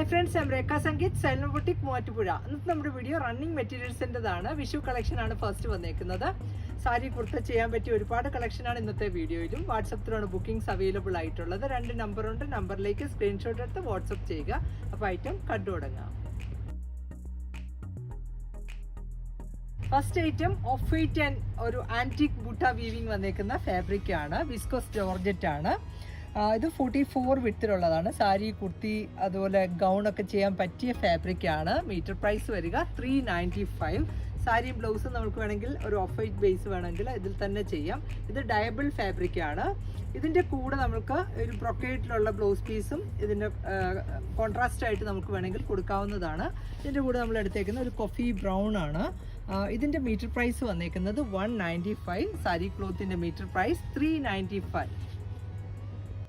Hi friends ഞാൻ Rekha Sangeeth Xylem boutique Muvattupuzha ഇന്നത്തെ നമ്മുടെ വീഡിയോ റണ്ണിങ് മെറ്റീരിയൽസിന്റെതാണ് വിഷു കളക്ഷനാണ് ഫസ്റ്റ് വന്നേക്കുന്നത്. സാരി കുർത്ത ചെയ്യാൻ പറ്റിയ ഒരുപാട് കളക്ഷനാണ് ഇന്നത്തെ വീഡിയോയിലും. വാട്സപ്പിലാണ് ബുക്കിംഗ്സ് അവൈലബിൾ ആയിട്ടുള്ളത്. രണ്ട് നമ്പറുണ്ട് നമ്പറിലേക്ക് സ്ക്രീൻഷോട്ട് എടുത്ത് വാട്സപ്പ് ചെയ്യുക. അപ്പോൾ ഐറ്റം കണ്ടു തുടങ്ങാം. First item off white and ഒരു ആന്റിക് ബുട്ട വീവിങ് വന്നേക്കുന്ന ഫാബ്രിക് ആണ്. വിസ്കോസ് ജോർജറ്റ് ആണ്. ഇത് ഫോർട്ടി ഫോർ വിട്ടിലുള്ളതാണ് സാരി കുർത്തി അതുപോലെ ഗൗൺ ഒക്കെ ചെയ്യാൻ പറ്റിയ ഫാബ്രിക് ആണ്. മീറ്റർ പ്രൈസ് വരിക ത്രീ നയന്റി ഫൈവ് സാരിയും ബ്ലൗസും നമുക്ക് വേണമെങ്കിൽ ഒരു ഓഫ് വൈറ്റ് ബേസ് വേണമെങ്കിൽ ഇതിൽ തന്നെ ചെയ്യാം. ഇത് ഡയബിൾ ഫാബ്രിക് ആണ്. ഇതിന്റെ കൂടെ നമുക്ക് ഒരു ബ്രൊക്കേറ്റിലുള്ള ബ്ലൗസ് പീസും ഇതിന്റെ കോൺട്രാസ്റ്റ് ആയിട്ട് നമുക്ക് വേണമെങ്കിൽ കൊടുക്കാവുന്നതാണ്. ഇതിന്റെ കൂടെ നമ്മൾ എടുത്തേക്കുന്ന ഒരു കൊഫി ബ്രൗൺ ആണ്. ഇതിന്റെ മീറ്റർ പ്രൈസ് വന്നേക്കുന്നത് one ninety five sari ക്ലോത്തിന്റെ metre price three ninety five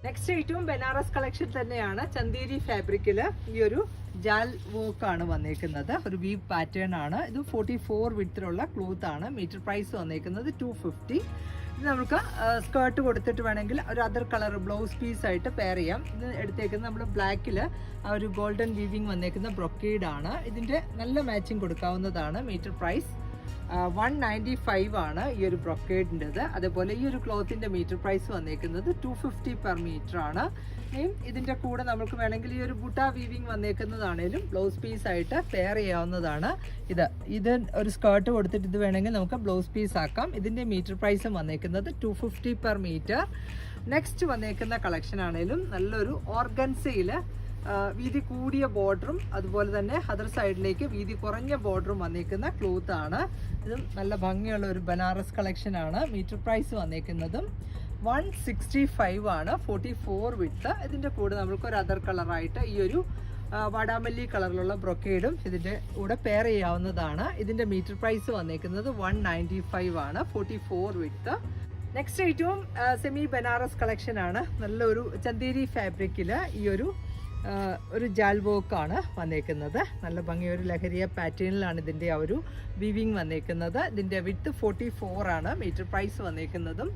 next ഐറ്റവും ബനാറസ് കളക്ഷൻ തന്നെയാണ്. ചന്തേരി ഫാബ്രിക്കിൽ ഈ ഒരു ജാൽ വർക്ക് ആണ് വന്നേക്കുന്നത്. ഒരു വീവ് പാറ്റേൺ ആണ്. ഇത് ഫോർട്ടി ഫോർ വിത്തിലുള്ള ക്ലോത്ത് ആണ്. മീറ്റർ പ്രൈസ് വന്നേക്കുന്നത് ടു ഫിഫ്റ്റി ഇത് നമുക്ക് സ്കേർട്ട് കൊടുത്തിട്ട് വേണമെങ്കിൽ ഒരു അതർ കളർ ബ്ലൗസ് പീസ് ആയിട്ട് പെയർ ചെയ്യാം. ഇത് എടുത്തേക്കുന്നത് നമ്മൾ ബ്ലാക്കിൽ ഒരു ഗോൾഡൻ വീവിങ് വന്നേക്കുന്ന ബ്രൊക്കേഡ് ആണ്. ഇതിന്റെ നല്ല മാച്ചിങ് കൊടുക്കാവുന്നതാണ് metre price one ninety five ആണ് ഈ ഒരു ബ്രൊക്കേഡിന്റെത് അതേപോലെ ഈ ഒരു ക്ലോത്തിന്റെ മീറ്റർ പ്രൈസ് വന്നേക്കുന്നത് ടു ഫിഫ്റ്റി പെർ മീറ്റർ ആണ്. ഇതിന്റെ കൂടെ നമുക്ക് വേണമെങ്കിൽ ഈ ഒരു ബുട്ട വീവിങ് വന്നേക്കുന്നതാണേലും ബ്ലൗസ് പീസ് ആയിട്ട് പെയർ ചെയ്യാവുന്നതാണ്. ഇത് ഇത് ഒരു സ്കേർട്ട് കൊടുത്തിട്ട് ഇത് വേണമെങ്കിൽ നമുക്ക് ബ്ലൗസ് പീസ് ആക്കാം. ഇതിന്റെ മീറ്റർ പ്രൈസും വന്നേക്കുന്നത് two fifty per metre next വന്നേക്കുന്ന കളക്ഷൻ ആണേലും നല്ലൊരു ഓർഗൻസയിൽ വീതി കൂടിയ ബോർഡറും അതുപോലെ തന്നെ അതർ സൈഡിലേക്ക് വീതി കുറഞ്ഞ ബോർഡറും വന്നേക്കുന്ന ക്ലോത്ത് ആണ്. ഇത് നല്ല ഭംഗിയുള്ള ഒരു ബനാറസ് കളക്ഷൻ ആണ്. മീറ്റർ പ്രൈസ് വന്നേക്കുന്നതും വൺ സിക്സ്റ്റി ഫൈവ് ആണ്. ഫോർട്ടി ഫോർ വിട്ട് ഇതിന്റെ കൂടെ നമുക്ക് ഒരു അതർ കളറായിട്ട് ഈ ഒരു വാടാമല്ലി കളറിലുള്ള ബ്രൊക്കേഡും ഇതിന്റെ കൂടെ പെയർ ചെയ്യാവുന്നതാണ്. ഇതിന്റെ മീറ്റർ പ്രൈസ് വന്നേക്കുന്നത് വൺ നയന്റി ഫൈവ് ആണ്. ഫോർട്ടി ഫോർ വിട്ട് നെക്സ്റ്റ് ഐറ്റവും സെമി ബനാറസ് കളക്ഷൻ ആണ്. നല്ലൊരു ചന്തേരി ഫാബ്രിക്കിൽ ഈ ഒരു ഒരു ജാൽ ആണ് വന്നേക്കുന്നത്. നല്ല ഭംഗി ഒരു ലഹരിയ പാറ്റേണിലാണ് ഇതിന്റെ ആ ഒരു വിവിങ് വന്നേക്കുന്നത്. ഇതിന്റെ വിത്ത് ഫോർട്ടി ഫോർ ആണ്. മീറ്റർ പ്രൈസ് വന്നേക്കുന്നതും.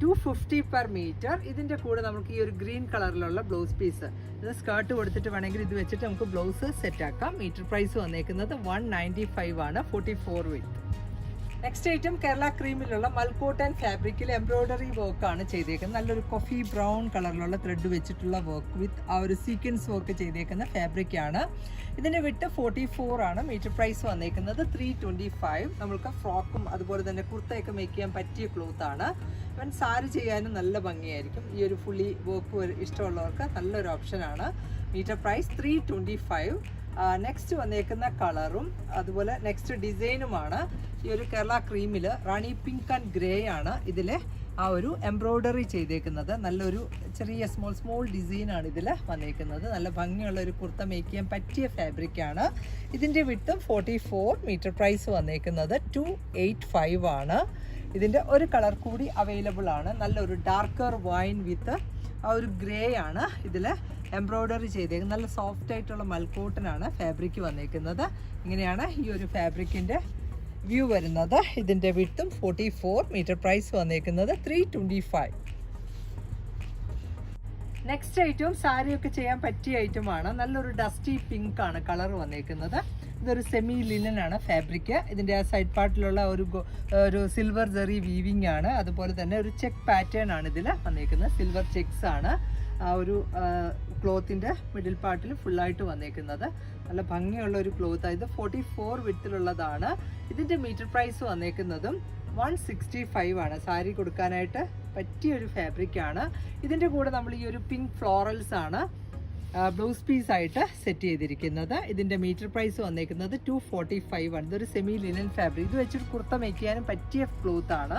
ടു ഫിഫ്റ്റി പെർ മീറ്റർ ഇതിന്റെ കൂടെ നമുക്ക് ഈ ഒരു ഗ്രീൻ കളറിലുള്ള ബ്ലൗസ് പീസ് ഇത് സ്കേർട്ട് കൊടുത്തിട്ട് വേണമെങ്കിൽ ഇത് വെച്ചിട്ട് നമുക്ക് ബ്ലൗസ് സെറ്റാക്കാം മീറ്റർ പ്രൈസ് വന്നേക്കുന്നത് വൺ നയന്റി ഫൈവ് ആണ്. Forty four width next item Kerala ക്രീമിലുള്ള മൽക്കോട്ടൻ ഫാബ്രിക്കിൽ എംബ്രോയ്ഡറി വർക്ക് ആണ് ചെയ്തേക്കുന്നത്. നല്ലൊരു കോഫി ബ്രൗൺ കളറിലുള്ള ത്രെഡ് വെച്ചിട്ടുള്ള വർക്ക് വിത്ത് ആ ഒരു സീക്വൻസ് വർക്ക് ചെയ്തേക്കുന്ന ഫാബ്രിക് ആണ്. ഇതിന്റെ വിട്ട് ഫോർട്ടി ഫോർ ആണ് മീറ്റർ പ്രൈസ് വന്നേക്കുന്നത് ത്രീ ട്വന്റി ഫൈവ് നമ്മൾക്ക് ഫ്രോക്കും അതുപോലെ തന്നെ കുർത്തയൊക്കെ മേക്ക് ചെയ്യാൻ പറ്റിയ ക്ലോത്ത് ആണ്. ഇവൻ സാരി ചെയ്യാനും നല്ല ഭംഗിയായിരിക്കും. ഈ ഒരു ഫുള്ളി വർക്ക് ഇഷ്ടമുള്ളവർക്ക് നല്ലൊരു ഓപ്ഷനാണ് metre price three twenty five next വന്നേക്കുന്ന കളറും അതുപോലെ നെക്സ്റ്റ് ഡിസൈനുമാണ് ഈ ഒരു കേരള ക്രീമിൽ റാണി പിങ്ക് ആൻഡ് ഗ്രേ ആണ് ഇതിലെ ആ ഒരു എംബ്രോയ്ഡറി ചെയ്തേക്കുന്നത്. നല്ലൊരു ചെറിയ സ്മോൾ സ്മോൾ ഡിസൈനാണ് ഇതിൽ വന്നേക്കുന്നത്. നല്ല ഭംഗിയുള്ള ഒരു കുർത്ത മേക്ക് ചെയ്യാൻ പറ്റിയ ഫാബ്രിക് ആണ്. ഇതിന്റെ വിട്ടും ഫോർട്ടി ഫോർ മീറ്റർ പ്രൈസ് വന്നേക്കുന്നത് ടു എയ്റ്റ് ഫൈവ് ആണ്. ഇതിന്റെ ഒരു കളർ കൂടി അവൈലബിൾ ആണ്. നല്ലൊരു ഡാർക്കർ വൈൻ വിത്ത് ആ ഒരു ഗ്രേ ആണ് ഇതിൽ എംബ്രോയ്ഡറി ചെയ്തേക്കുന്നത്. നല്ല സോഫ്റ്റ് ആയിട്ടുള്ള മൽക്കോട്ടനാണ് ഫാബ്രിക്ക് വന്നേക്കുന്നത്. ഇങ്ങനെയാണ് ഈ ഒരു ഫാബ്രിക്കിന്റെ വ്യൂ വരുന്നത്. ഇതിന്റെ വിട്ടും ഫോർട്ടി ഫോർ മീറ്റർ പ്രൈസ് വന്നേക്കുന്നത് ത്രീ ട്വന്റി ഫൈവ് നെക്സ്റ്റ് ഐറ്റവും സാരിയൊക്കെ ചെയ്യാൻ പറ്റിയ ഐറ്റമാണ് നല്ലൊരു ഡസ്റ്റി പിങ്ക് ആണ് കളർ വന്നേക്കുന്നത്. ഇതൊരു സെമി ലിനൻ ആണ് ഫാബ്രിക് ഇതിന്റെ ആ സൈഡ് പാർട്ടിലുള്ള ഒരു ഒരു സിൽവർ ജെറി വീവിംഗ് ആണ്. അതുപോലെ തന്നെ ഒരു ചെക്ക് പാറ്റേൺ ആണ് ഇതിൽ വന്നേക്കുന്നത്. സിൽവർ ചെക്സ് ആണ്. ആ ഒരു ക്ലോത്തിന്റെ മിഡിൽ പാർട്ടിൽ ഫുള്ളായിട്ട് വന്നേക്കുന്നത്. നല്ല ഭംഗിയുള്ള ഒരു ക്ലോത്ത് ഇത് ഫോർട്ടി ഫോർ വിട്ടിലുള്ളതാണ് ഇതിന്റെ മീറ്റർ പ്രൈസ് വന്നേക്കുന്നതും വൺ സിക്സ്റ്റി ഫൈവ് ആണ്. സാരി കൊടുക്കാനായിട്ട് പറ്റിയ ഒരു ഫാബ്രിക് ആണ്. ഇതിന്റെ കൂടെ നമ്മൾ ഈ ഒരു പിങ്ക് ഫ്ലോറൽസ് ആണ് ബ്ലൗസ് പീസ് ആയിട്ട് സെറ്റ് ചെയ്തിരിക്കുന്നത്. ഇതിന്റെ മീറ്റർ പ്രൈസ് വന്നേക്കുന്നത് ടു ഫോർട്ടി ഫൈവ് ആണ്. ഇതൊരു സെമി ലിനൻ ഫാബ്രിക് ഇത് വെച്ചൊരു കുർത്ത മേക്ക് ചെയ്യാനും പറ്റിയ ക്ലോത്ത് ആണ്.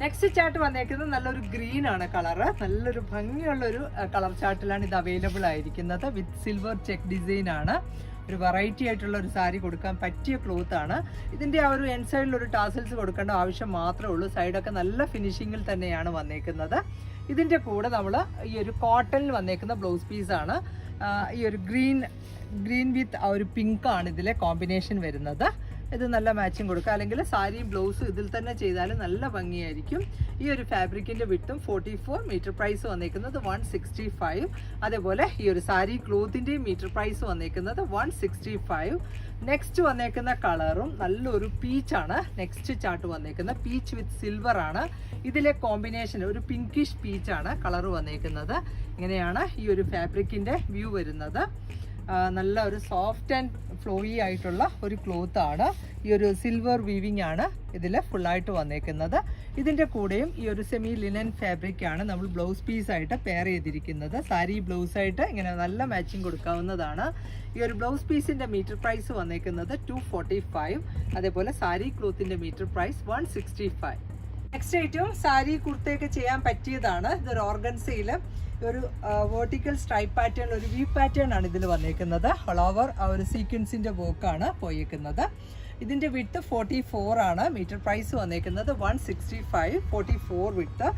നെക്സ്റ്റ് ചാർട്ട് വന്നേക്കുന്നത് നല്ലൊരു ഗ്രീൻ ആണ് കളറ് നല്ലൊരു ഭംഗിയുള്ള ഒരു കളർ ചാർട്ടിലാണ് ഇത് അവൈലബിൾ ആയിരിക്കുന്നത് വിത്ത് സിൽവർ ചെക്ക് ഡിസൈൻ ആണ്. ഒരു വെറൈറ്റി ആയിട്ടുള്ള ഒരു സാരി കൊടുക്കാൻ പറ്റിയ ക്ലോത്ത് ആണ്. ഇതിന്റെ ആ ഒരു എൻ സൈഡിൽ ഒരു ടാസൽസ് കൊടുക്കേണ്ട ആവശ്യം മാത്രമേ ഉള്ളൂ. സൈഡൊക്കെ നല്ല ഫിനിഷിങ്ങിൽ തന്നെയാണ് വന്നേക്കുന്നത്. ഇതിന്റെ കൂടെ നമ്മൾ ഈ ഒരു കോട്ടണിൽ വന്നേക്കുന്ന ബ്ലൗസ് പീസാണ് ഈ ഒരു ഗ്രീൻ ഗ്രീൻ വിത്ത് ആ ഒരു പിങ്ക് ആണ് ഇതിലെ കോമ്പിനേഷൻ വരുന്നത്. ഇത് നല്ല മാച്ചിങ് കൊടുക്കുക. അല്ലെങ്കിൽ സാരിയും ബ്ലൗസും ഇതിൽ തന്നെ ചെയ്താൽ നല്ല ഭംഗിയായിരിക്കും. ഈ ഒരു ഫാബ്രിക്കിന്റെ വിട്ടും ഫോർട്ടി ഫോർ മീറ്റർ പ്രൈസ് വന്നേക്കുന്നത് വൺ സിക്സ്റ്റി ഫൈവ് അതേപോലെ ഈ ഒരു സാരി ക്ലോത്തിന്റെയും മീറ്റർ പ്രൈസ് വന്നേക്കുന്നത് വൺ സിക്സ്റ്റി ഫൈവ് നെക്സ്റ്റ് വന്നേക്കുന്ന കളറും നല്ലൊരു പീച്ചാണ് നെക്സ്റ്റ് ചാർട്ട് വന്നേക്കുന്നത് പീച്ച് വിത്ത് സിൽവർ ആണ്. ഇതിലെ കോമ്പിനേഷൻ ഒരു പിങ്കിഷ് പീച്ചാണ് കളർ വന്നേക്കുന്നത്. ഇങ്ങനെയാണ് ഈ ഒരു ഫാബ്രിക്കിന്റെ വ്യൂ വരുന്നത്. നല്ല ഒരു സോഫ്റ്റ് ആൻഡ് ഫ്ലോയി ആയിട്ടുള്ള ഒരു ക്ലോത്ത് ആണ്. ഈ ഒരു സിൽവർ വീവിംഗ് ആണ് ഇതിൽ ഫുള്ളായിട്ട് വന്നേക്കുന്നത്. ഇതിന്റെ കൂടെയും ഈ ഒരു സെമി ലിനൻ ഫാബ്രിക് ആണ് നമ്മൾ ബ്ലൗസ് പീസ് ആയിട്ട് പെയർ ചെയ്തിരിക്കുന്നത്. സാരി ബ്ലൗസ് ആയിട്ട് ഇങ്ങനെ നല്ല മാച്ചിങ് കൊടുക്കാവുന്നതാണ്. ഈ ഒരു ബ്ലൗസ് പീസിന്റെ മീറ്റർ പ്രൈസ് വന്നേക്കുന്നത് ടു അതേപോലെ sari ക്ലോത്തിന്റെ metre price one next item sari കുർത്തയൊക്കെ ചെയ്യാൻ പറ്റിയതാണ്. ഇതൊരു ഓർഗൻസയിൽ ഒരു വേർട്ടിക്കൽ സ്ട്രൈപ്പ് പാറ്റേൺ ഒരു വി പാറ്റേൺ ആണ് ഇതിൽ വന്നേക്കുന്നത്. ഓവർ ഒരു സീക്വൻസിന്റെ വർക്കാണ് പോയേക്കുന്നത്. ഇതിന്റെ വിട്ട് ഫോർട്ടി ഫോർ ആണ്. മീറ്റർ പ്രൈസ് വന്നേക്കുന്നത് one sixty five forty four width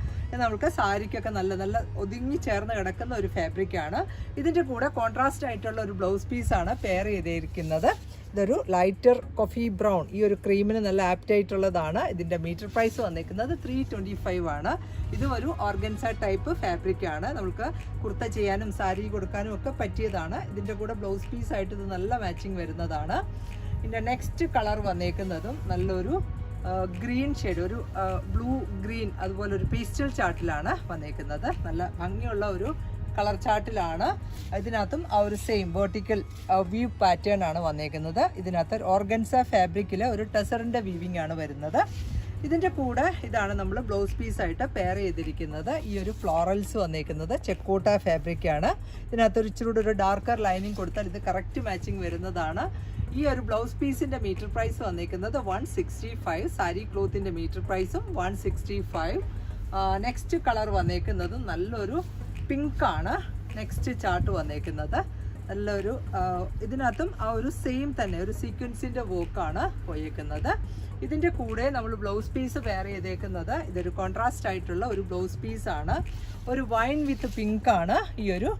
നമുക്ക് സാരിക്കൊക്കെ നല്ല നല്ല ഒതുങ്ങി ചേർന്ന് കിടക്കുന്ന ഒരു ഫാബ്രിക് ആണ്. ഇതിന്റെ കൂടെ കോൺട്രാസ്റ്റ് ആയിട്ടുള്ള ഒരു ബ്ലൗസ് പീസാണ് പെയർ ചെയ്തിരിക്കുന്നത്. ഇതൊരു ലൈറ്റർ കോഫി ബ്രൗൺ. ഈ ഒരു ക്രീമിന് നല്ല ആപ്റ്റായിട്ടുള്ളതാണ്. ഇതിന്റെ മീറ്റർ പ്രൈസ് വന്നിരിക്കുന്നത് ത്രീ ട്വന്റി ഫൈവ് ആണ്. ഇതും ഒരു ഓർഗൻസ ടൈപ്പ് ഫാബ്രിക് ആണ്. നമുക്ക് കുർത്ത ചെയ്യാനും സാരി കൊടുക്കാനും ഒക്കെ പറ്റിയതാണ്. ഇതിന്റെ കൂടെ ബ്ലൗസ് പീസ് ആയിട്ട് ഇത് നല്ല മാച്ചിങ് വരുന്നതാണ്. ഇതിന്റെ നെക്സ്റ്റ് കളർ വന്നേക്കുന്നതും നല്ലൊരു ഗ്രീൻ ഷെയ്ഡ് ഒരു ബ്ലൂ ഗ്രീൻ അതുപോലെ ഒരു പേസ്റ്റൽ ചാർട്ടിലാണ് വന്നേക്കുന്നത്. നല്ല ഭംഗിയുള്ള ഒരു കളർ ചാർട്ടിലാണ് ഇതിനകത്തും ആ ഒരു സെയിം വേർട്ടിക്കൽ വ്യൂ പാറ്റേൺ ആണ് വന്നേക്കുന്നത്. ഇതിനകത്ത് ഓർഗൻസ ഫാബ്രിക്കിൽ ഒരു ടെസറിന്റെ വീവിംഗ് ആണ് വരുന്നത്. ഇതിന്റെ കൂടെ ഇതാണ് നമ്മൾ ബ്ലൗസ് പീസ് ആയിട്ട് പെയർ ചെയ്തിരിക്കുന്നത്. ഈ ഒരു ഫ്ലോറൽസ് വന്നേക്കുന്നത് ചെക്കോട്ട ഫാബ്രിക്കാണ് ഇതിനകത്ത് ഒരു ഇച്ചിരി ഒരു ഡാർക്കർ ലൈനിങ് കൊടുത്താൽ ഇത് കറക്റ്റ് മാച്ചിങ് വരുന്നതാണ്. ഈ ഒരു ബ്ലൗസ് പീസിന്റെ മീറ്റർ പ്രൈസ് വന്നേക്കുന്നത് വൺ സിക്സ്റ്റി ഫൈവ് സാരി ക്ലോത്തിന്റെ മീറ്റർ പ്രൈസും one sixty five next colour വന്നേക്കുന്നതും നല്ലൊരു പിങ്ക് ആണ് നെക്സ്റ്റ് ചാർട്ട് വന്നേക്കുന്നത്. നല്ലൊരു ഇതിനകത്തും ആ ഒരു സെയിം തന്നെ ഒരു സീക്വൻസിന്റെ വർക്കാണ് പോയേക്കുന്നത്. ഇതിന്റെ കൂടെ നമ്മൾ ബ്ലൗസ് പീസ് വെയർ ചെയ്തേക്കുന്നത് ഇതൊരു കോൺട്രാസ്റ്റ് ആയിട്ടുള്ള ഒരു ബ്ലൗസ് പീസ് ആണ്. ഒരു വൈൻ വിത്ത് പിങ്ക് ആണ് ഈ ഒരു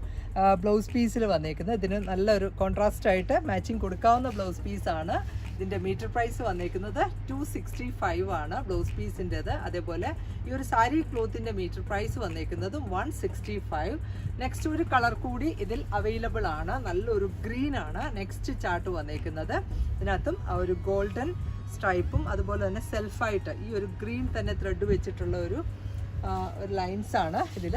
ബ്ലൗസ് പീസിൽ വന്നേക്കുന്നത്. ഇതിന് നല്ലൊരു കോൺട്രാസ്റ്റ് ആയിട്ട് മാച്ചിങ് കൊടുക്കാവുന്ന ബ്ലൗസ് പീസാണ് ഇതിന്റെ മീറ്റർ പ്രൈസ് വന്നേക്കുന്നത് ടു സിക്സ്റ്റി ഫൈവ് ആണ്. ബ്ലൗസ് പീസിന്റെത് അതേപോലെ ഈ ഒരു സാരി ക്ലോത്തിന്റെ മീറ്റർ പ്രൈസ് വന്നേക്കുന്നത് വൺ സിക്സ്റ്റി ഫൈവ് നെക്സ്റ്റ് ഒരു കളർ കൂടി ഇതിൽ അവൈലബിൾ ആണ്. നല്ലൊരു ഗ്രീൻ ആണ്. നെക്സ്റ്റ് ചാർട്ട് വന്നേക്കുന്നത്. ഇതിനകത്തും ഒരു ഗോൾഡൻ സ്ട്രൈപ്പും അതുപോലെ തന്നെ സെൽഫായിട്ട് ഈ ഒരു ഗ്രീൻ തന്നെ ത്രെഡ് വെച്ചിട്ടുള്ള ഒരു ഒരു ലൈൻസ് ആണ് ഇതിൽ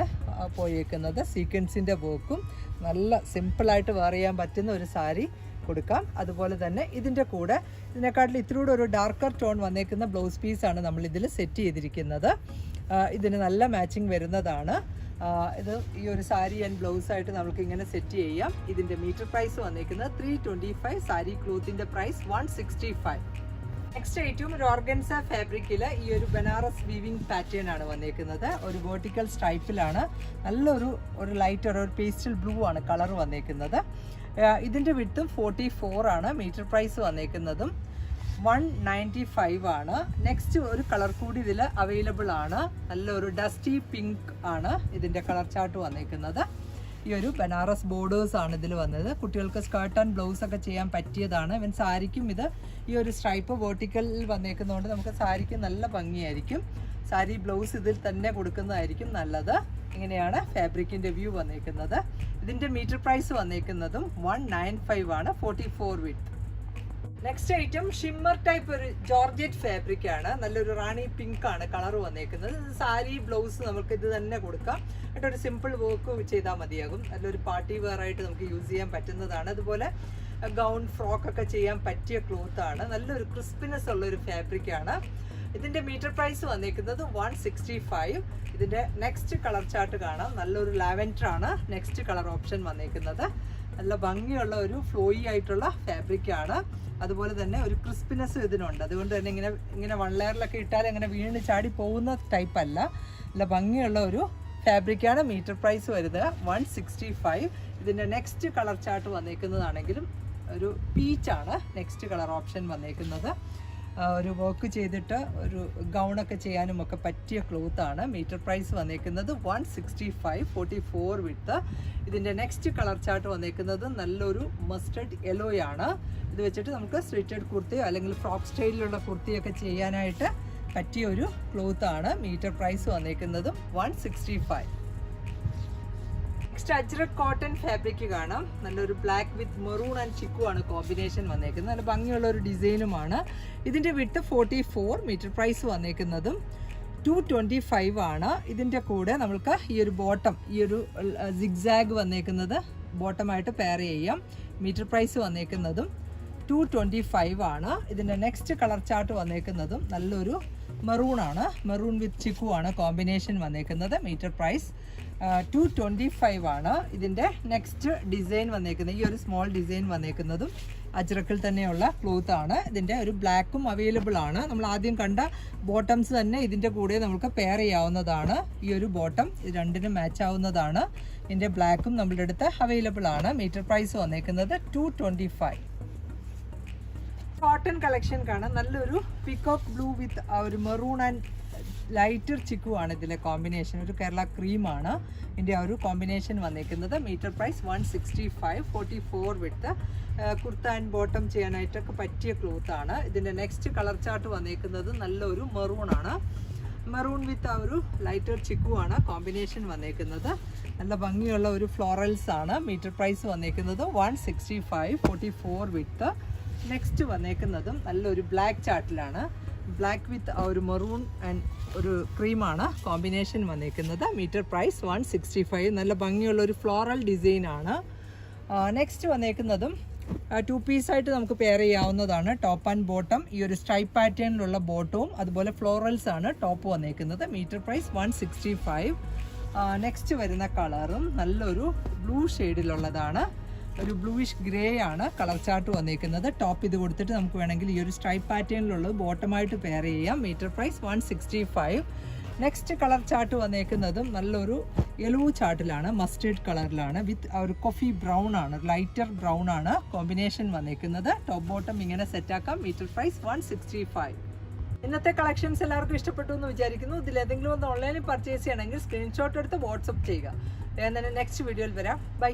പോയേക്കുന്നത്. സീക്വൻസിന്റെ വർക്കും നല്ല സിമ്പിളായിട്ട് വെയർ ചെയ്യാൻ പറ്റുന്ന ഒരു സാരി കൊടുക്കാം. അതുപോലെ തന്നെ ഇതിന്റെ കൂടെ ഇതിനെക്കാട്ടിൽ ഇത്തിരി കൂടെ ഒരു ഡാർക്കർ ടോൺ വന്നേക്കുന്ന ബ്ലൗസ് പീസാണ് നമ്മൾ ഇതിൽ സെറ്റ് ചെയ്തിരിക്കുന്നത്. ഇതിന് നല്ല മാച്ചിങ് വരുന്നതാണ്. ഇത് ഈ ഒരു സാരി ആൻഡ് ബ്ലൗസ് ആയിട്ട് നമുക്ക് ഇങ്ങനെ സെറ്റ് ചെയ്യാം. ഇതിന്റെ മീറ്റർ പ്രൈസ് വന്നേക്കുന്നത് three twenty five sari ക്ലോത്തിന്റെ price one sixty five next ഏറ്റവും ഒരു ഓർഗൻസ ഫാബ്രിക്കിൽ ഈ ഒരു ബനാറസ് വീവിംഗ് പാറ്റേൺ ആണ് വന്നേക്കുന്നത്. ഒരു വേർട്ടിക്കൽ സ്ട്രൈപ്പിലാണ് നല്ലൊരു ഒരു ലൈറ്റ് ഒരു പേസ്റ്റൽ ബ്ലൂ ആണ് കളർ വന്നേക്കുന്നത്. ഇതിന്റെ വിട്ടും ഫോർട്ടി ഫോർ ആണ്. മീറ്റർ പ്രൈസ് വന്നേക്കുന്നതും വൺ നയന്റി ഫൈവ് ആണ്. നെക്സ്റ്റ് ഒരു കളർ കൂടി ഇതിൽ അവൈലബിൾ ആണ്. നല്ലൊരു ഡസ്റ്റി പിങ്ക് ആണ് ഇതിന്റെ കളർ ചാർട്ട് വന്നേക്കുന്നത്. ഈ ഒരു ബനാറസ് ബോർഡേഴ്സ് ആണ് ഇതിൽ വന്നത്. കുട്ടികൾക്ക് സ്കേർട്ട് ആൻഡ് ബ്ലൗസ് ഒക്കെ ചെയ്യാൻ പറ്റിയതാണ്. ഇവൻ സാരിക്കും ഇത് ഈ ഒരു സ്ട്രൈപ്പ് വേർട്ടിക്കലിൽ വന്നേക്കുന്നതുകൊണ്ട് നമുക്ക് സാരിക്ക് നല്ല ഭംഗിയായിരിക്കും. സാരി ബ്ലൗസ് ഇതിൽ തന്നെ കൊടുക്കുന്നതായിരിക്കും നല്ലത്. ഇങ്ങനെയാണ് ഫാബ്രിക്കിന്റെ വ്യൂ വന്നേക്കുന്നത്. ഇതിന്റെ മീറ്റർ പ്രൈസ് വന്നേക്കുന്നതും വൺ നയൻ ഫൈവ് ആണ്. Forty four width next item shimmer type ഒരു ജോർജറ്റ് ഫാബ്രിക് ആണ്. നല്ലൊരു റാണി പിങ്ക് ആണ് കളർ വന്നേക്കുന്നത്. സാരി ബ്ലൗസ് നമുക്ക് ഇത് തന്നെ കൊടുക്കാം. എന്നിട്ട് ഒരു സിമ്പിൾ വർക്ക് ചെയ്താൽ മതിയാകും. നല്ലൊരു പാർട്ടി വെയർ ആയിട്ട് നമുക്ക് യൂസ് ചെയ്യാൻ പറ്റുന്നതാണ്. അതുപോലെ ഗൗൺ ഫ്രോക്ക് ഒക്കെ ചെയ്യാൻ പറ്റിയ ക്ലോത്ത് ആണ്. നല്ലൊരു ക്രിസ്പിനെസ് ഉള്ള ഒരു ഫാബ്രിക് ആണ്. ഇതിന്റെ മീറ്റർ പ്രൈസ് വന്നേക്കുന്നത് വൺ സിക്സ്റ്റി ഫൈവ് ഇതിന്റെ നെക്സ്റ്റ് കളർ ചാർട്ട് കാണാം. നല്ലൊരു ലാവൻഡർ ആണ്. നെക്സ്റ്റ് കളർ ഓപ്ഷൻ വന്നേക്കുന്നത്. നല്ല ഭംഗിയുള്ള ഒരു ഫ്ലോയി ആയിട്ടുള്ള ഫാബ്രിക് ആണ്. അതുപോലെ തന്നെ ഒരു ക്രിസ്പിനെസ് ഇതിനുണ്ട്. അതുകൊണ്ട് തന്നെ ഇങ്ങനെ ഇങ്ങനെ വൺ ലെയറിലൊക്കെ ഇട്ടാൽ ഇങ്ങനെ വീണ് ചാടി പോകുന്ന ടൈപ്പ് അല്ല. നല്ല ഭംഗിയുള്ള ഒരു ഫാബ്രിക്കാണ് മീറ്റർ പ്രൈസ് വരുന്നത് വൺ സിക്സ്റ്റി ഫൈവ് ഇതിന്റെ നെക്സ്റ്റ് കളർ ചാർട്ട് വന്നേക്കുന്നതാണെങ്കിലും ഒരു പീച്ചാണ് നെക്സ്റ്റ് കളർ ഓപ്ഷൻ വന്നേക്കുന്നത്. ഒരു വർക്ക് ചെയ്തിട്ട് ഒരു ഗൗണൊക്കെ ചെയ്യാനും ഒക്കെ പറ്റിയ ക്ലോത്ത് ആണ്. മീറ്റർ പ്രൈസ് വന്നേക്കുന്നത് one sixty five forty four width ഇതിന്റെ നെക്സ്റ്റ് കളർ ചാർട്ട് വന്നേക്കുന്നത് നല്ലൊരു മസ്റ്റർഡ് യെല്ലോയാണ് ഇത് വെച്ചിട്ട് നമുക്ക് സ്ട്രിറ്റഡ് കുർത്തിയോ അല്ലെങ്കിൽ ഫ്രോക്ക് സ്റ്റൈലിലുള്ള കുർത്തിയൊക്കെ ചെയ്യാനായിട്ട് പറ്റിയ ഒരു ക്ലോത്ത് ആണ്. Metre price വന്നേക്കുന്നതും one sixty five next cotton fabric കാണാം. നല്ലൊരു black with maroon and chikoo ആണ് കോമ്പിനേഷൻ വന്നേക്കുന്നത്. നല്ല ഭംഗിയുള്ള ഒരു ഡിസൈനുമാണ്. ഇതിന്റെ width forty four metre price വന്നേക്കുന്നതും two twenty five ആണ്. ഇതിന്റെ കൂടെ നമുക്ക് ഈ ഒരു ബോട്ടം ഈ ഒരു സിഗ്സാഗ് വന്നേക്കുന്നത് ബോട്ടമായിട്ട് പെയർ ചെയ്യാം. മീറ്റർ പ്രൈസ് വന്നേക്കുന്നതും ടു ട്വന്റി ഫൈവ് ആണ്. ഇതിന്റെ നെക്സ്റ്റ് കളർ ചാർട്ട് വന്നേക്കുന്നതും നല്ലൊരു മെറൂൺ ആണ്. മെറൂൺ വിത്ത് ചിക്കു ആണ് കോമ്പിനേഷൻ വന്നേക്കുന്നത്. Metre price two twenty five ആണ് ഇതിന്റെ നെക്സ്റ്റ് ഡിസൈൻ വന്നേക്കുന്നത്. ഈ ഒരു സ്മോൾ ഡിസൈൻ വന്നേക്കുന്നതും അജ്രക്കിൽ തന്നെയുള്ള ക്ലോത്ത് ആണ്. ഇതിന്റെ ഒരു ബ്ലാക്കും അവൈലബിൾ ആണ്. നമ്മൾ ആദ്യം കണ്ട ബോട്ടംസ് തന്നെ ഇതിന്റെ കൂടെ നമുക്ക് പെയർ ചെയ്യാവുന്നതാണ്. ഈ ഒരു ബോട്ടം രണ്ടിനും മാച്ച് ആവുന്നതാണ്. ഇതിന്റെ ബ്ലാക്കും നമ്മളുടെ അടുത്ത് അവൈലബിൾ ആണ്. മീറ്റർ പ്രൈസ് വന്നേക്കുന്നത് two twenty five cotton collection കാണാം. നല്ലൊരു പിക്കോക്ക് ബ്ലൂ വിത്ത് ഒരു മെറൂൺ ആൻഡ് ലൈറ്റർ ചിക്കു ആണ് ഇതിലെ കോമ്പിനേഷൻ. ഒരു കേരള ക്രീമാണ് ഇതിന്റെ ആ ഒരു കോമ്പിനേഷൻ വന്നിരിക്കുന്നത്. Metre price one sixty five forty four width kurta and bottom ചെയ്യാനായിട്ടൊക്കെ പറ്റിയ ക്ലോത്ത് ആണ്. ഇതിന്റെ നെക്സ്റ്റ് കളർ ചാർട്ട് വന്നിരിക്കുന്നത് നല്ലൊരു മെറൂൺ ആണ്. മെറൂൺ വിത്ത് ആ ഒരു ലൈറ്റർ ചിക്കു ആണ് കോമ്പിനേഷൻ വന്നേക്കുന്നത് നല്ല ഭംഗിയുള്ള ഒരു ഫ്ലോറൽസ് ആണ്. മീറ്റർ പ്രൈസ് വന്നേക്കുന്നത് one sixty five forty four width next വന്നേക്കുന്നതും നല്ലൊരു ബ്ലാക്ക് ചാർട്ടിലാണ് ബ്ലാക്ക് വിത്ത് ആ ഒരു മെറൂൺ ആൻഡ് ഒരു ക്രീമാണ് കോമ്പിനേഷൻ വന്നിരിക്കുന്നത് metre price one sixty five നല്ല ഭംഗിയുള്ള ഒരു ഫ്ലോറൽ ഡിസൈൻ ആണ്. നെക്സ്റ്റ് വന്നേക്കുന്നതും ടു പീസായിട്ട് നമുക്ക് പെയർ ചെയ്യാവുന്നതാണ്. ടോപ്പ് ആൻഡ് ബോട്ടം ഈ ഒരു സ്ട്രൈപ്പ് പാറ്റേണിലുള്ള ബോട്ടവും അതുപോലെ ഫ്ലോറൽസ് ആണ് ടോപ്പ് വന്നേക്കുന്നത്. Metre price one sixty five next വരുന്ന കളറും നല്ലൊരു ബ്ലൂ ഷെയ്ഡിലുള്ളതാണ് ഒരു ബ്ലൂയിഷ് ഗ്രേ ആണ് കളർ ചാർട്ട് വന്നേക്കുന്നത് ടോപ്പ് ഇത് കൊടുത്തിട്ട് നമുക്ക് വേണമെങ്കിൽ ഈ ഒരു സ്ട്രൈപ്പ് പാറ്റേണിലുള്ളത് ബോട്ടമായിട്ട് പെയർ ചെയ്യാം. Metre price one sixty five next colour chart വന്നേക്കുന്നതും നല്ലൊരു യെല്ലോ ചാർട്ടിലാണ് മസ്റ്റേർഡ് കളറിലാണ് വിത്ത് ഒരു കോഫി ബ്രൗൺ ആണ് ലൈറ്റർ ബ്രൗൺ ആണ് കോമ്പിനേഷൻ വന്നേക്കുന്നത് ടോപ്പ് ബോട്ടം ഇങ്ങനെ സെറ്റാക്കാം metre price one sixty five ഇന്നത്തെ കളക്ഷൻസ് എല്ലാവർക്കും ഇഷ്ടപ്പെട്ടു എന്ന് വിചാരിക്കുന്നു. ഇതിൽ ഏതെങ്കിലും ഒന്ന് ഓൺലൈനിൽ പർച്ചേസ് ചെയ്യണമെങ്കിൽ സ്ക്രീൻഷോട്ട് എടുത്ത് വാട്സപ്പ് ചെയ്യുക. വേഗം തന്നെ നെക്സ്റ്റ് വീഡിയോയിൽ വരാം. ബൈ